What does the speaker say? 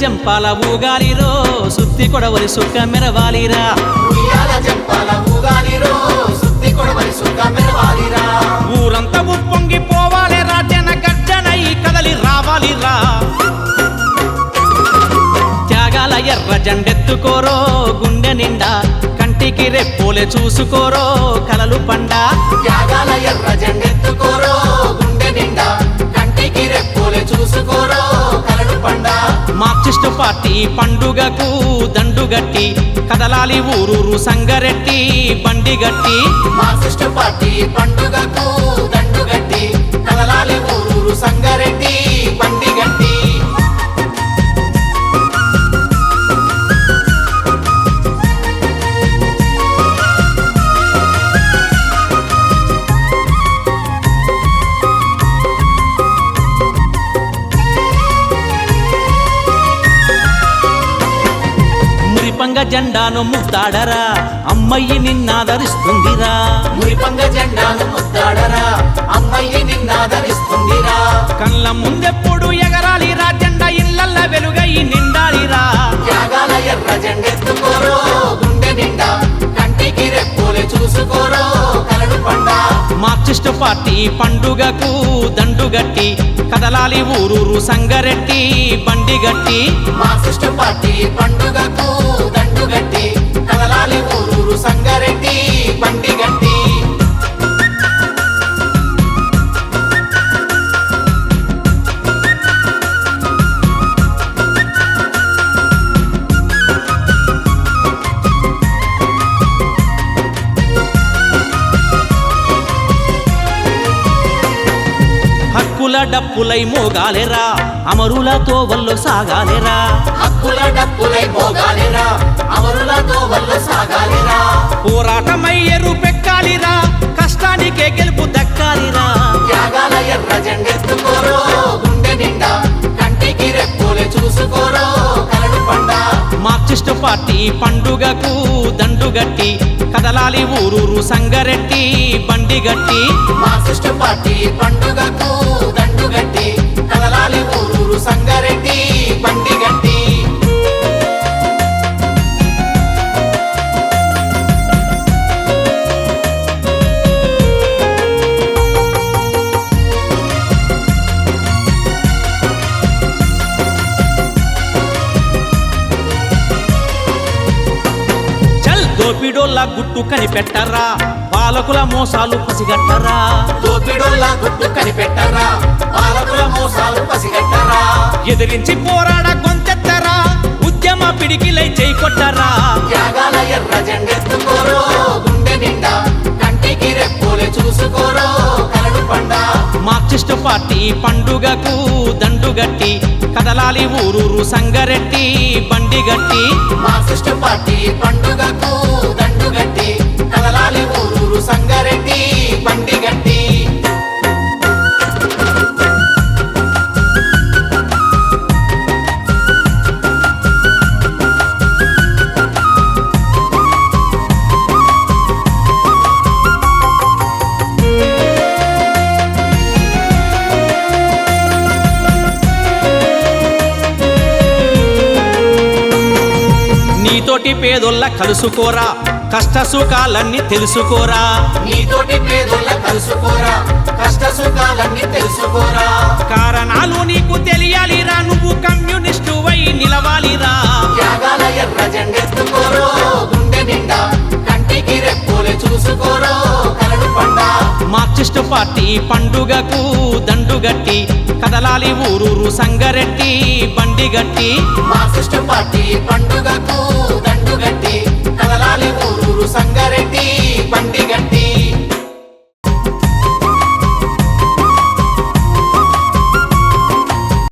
జంపాల ఊగాలిరో సుత్తి కొడవలి సుక్క మెరవాలిరా. ఊరంతా ఉప్పొంగి పోవాలి కదలి రావాలిరా. త్యాగాల ఎర్ర జెండెత్తుకోరో గుండె నిండా కంటికి రెప్పోలే చూసుకోరో కలలు పండా. త్యాగాల ఎర్ర మార్క్సిస్టు పార్టీ పండుగకు దండుగట్టి కదలాలి ఊరూరు సంగరెట్టి బండిగట్టి మార్క్సిస్టు పార్టీ పండుగకు మురిపంగ జెండాను ముద్దాడరా. అమ్మయ్యి నిన్నాదరిస్తుందిరా. మురిపంగ జెండాను ముద్దాడరా. అమ్మయ్యి నిన్నాదరిస్తుందిరా. కళ్ళ ముందెప్పుడు ఎగరాలిరా. జెండా ఇళ్ళల్ల వెలుగై నిండాలిరా. త్యాగాల ఎర్ర జెండెత్తుకోరో మార్క్సిస్టు పార్టీ పండుగకు దండుగట్టి కదలాలి ఊరూరు సంగరెట్టి బండిగట్టి మార్క్సిస్టు పార్టీ పండుగకు దండుగట్టి కదలాలి ఊరూరు సంగారెడ్డి బండి హక్కుల డప్పులై మోగాలెరా? అమరులతో వల్లో సాగాలెరా? హక్కుల డప్పులై మోగాలిరా? అమరులతో వల్ల సాగాలిరా? పోరాటమై ఎరుపెక్కాలిరా కష్టానికే గెలుపు దక్కాలిరా? త్యాగాల ఎర్ర జెండెత్తుకోరో గుండె నిండా కంటికి రెప్పులే చూసుకోరో కలడు పండ. మార్క్సిస్టు పార్టీ పండుగకు దండుగట్టి కదలాలి ఊరూరు సంగరెట్టి బండిగట్టి మార్క్సిస్టు పార్టీ పండుగకు దోపిడోళ్ళ గుట్టు కనిపెట్టరా? పాలకుల మోసాలు పసిగట్టరా? దోపిడోళ్ళ గుట్టు కనిపెట్టరా? పాలకుల మోసాలు పసిగట్టరా? ఎదిరించి పోరాడ గొంతెత్తరా? ఉద్యమ పిడికిలై పార్టీ పండుగకు దండుగట్టి కదలాలి ఊరూరు సంగరెట్టి బండిగట్టి గట్టి. పార్టీ పండుగకు దండుగట్టి నీతోటి పేదోళ్ళ కలుసుకోరా కష్ట సుఖాలన్నీ తెలుసుకోరా. నీతోటి పేదోళ్ళ కలుసుకోరా కష్ట సుఖాలన్నీ తెలుసుకోరా. కారణాలు నీకు తెలియాలిరా నువ్వు కమ్యూనిస్టు వై పార్టీ పండుగకు దండుగట్టి కదలాలి ఊరూరు సంగరెట్టి బండి గట్టి. పార్టీ పండుగకు దండుగట్టి కదలాలి ఊరూరు సంగ